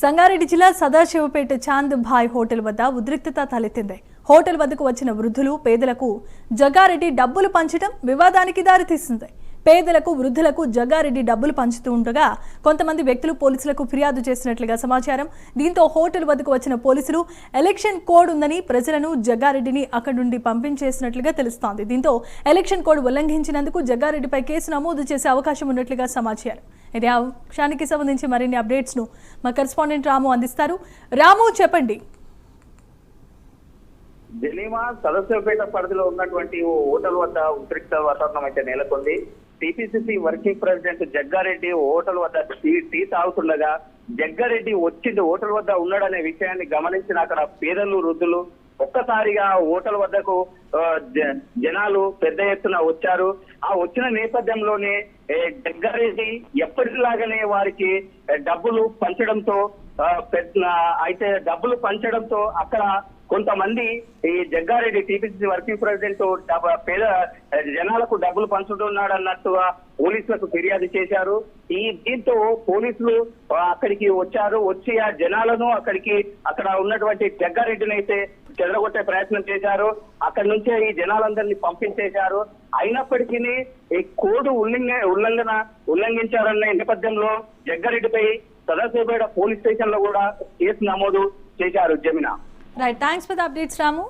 సంగారెడ్డి జిల్లా సదాశివపేట చాంద్ భాయ్ హోటల్ వద్ద ఉద్రిక్తత తలెత్తింది. హోటల్ వద్దకు వచ్చిన వృద్ధులు పేదలకు జగారెడ్డి డబ్బులు పంచడం వివాదానికి దారితీసింది. పేదలకు వృద్ధులకు జగ్గారెడ్డి డబ్బులు పంచుతూ ఉండగా కొంతమంది వ్యక్తులు పోలీసులకు ఫిర్యాదు చేసినట్లుగా సమాచారం. దీంతో హోటల్ వద్దకు వచ్చిన పోలీసులు ఎలక్షన్ కోడ్ ఉందని ప్రజలను జగ్గారెడ్డిని అక్కడి నుండి పంపించేసినట్లుగా తెలుస్తోంది. దీంతో ఎలక్షన్ కోడ్ ఉల్లంఘించినందుకు జగ్గారెడ్డిపై కేసు నమోదు చేసే అవకాశం ఉన్నట్లుగా సమాచారం. ఇదే అంశానికి సంబంధించి మరిన్ని అప్డేట్స్ను మా కరెస్పాండెంట్ రాము అందిస్తారు. రాము చెప్పండి. జనీమా సదస్సుపేట పరిధిలో ఉన్నటువంటి ఓ హోటల్ వద్ద ఉద్రిక్త వాతావరణం అయితే నెలకొంది. TPCC working president Jaggareddy hotel వద్ద టీ టీ తాగుతుండగా జగ్గారెడ్డి వచ్చింది. హోటల్ వద్ద ఉన్నాడనే విషయాన్ని గమనించిన అక్కడ పేదలు వృద్ధులు ఒక్కసారిగా హోటల్ వద్దకు జనాలు పెద్ద ఎత్తున వచ్చారు. ఆ వచ్చిన నేపథ్యంలోనే జగ్గారెడ్డి ఎప్పటిలాగానే వారికి డబ్బులు పంచడంతో పెద్ద అయితే డబ్బులు పంచడంతో అక్కడ కొంతమంది ఈ జగ్గారెడ్డి టీపీసీ వర్కింగ్ ప్రెసిడెంట్ పేద జనాలకు డబ్బులు పంచుతున్నాడు అన్నట్టుగా పోలీసులకు ఫిర్యాదు చేశారు. ఈ దీంతో పోలీసులు అక్కడికి వచ్చారు. వచ్చి ఆ జనాలను అక్కడికి అక్కడ ఉన్నటువంటి జగ్గారెడ్డిని అయితే చెదరగొట్టే ప్రయత్నం చేశారు. అక్కడి నుంచే ఈ జనాలందరినీ పంపించేశారు. అయినప్పటికీ ఈ కోడ్ ఉల్లంఘ ఉల్లంఘన ఉల్లంఘించారన్న నేపథ్యంలో జగ్గారెడ్డిపై సదాశివపేట పోలీస్ స్టేషన్లో కూడా కేసు నమోదు చేశారు జమిన. Right thanks for the updates Ramu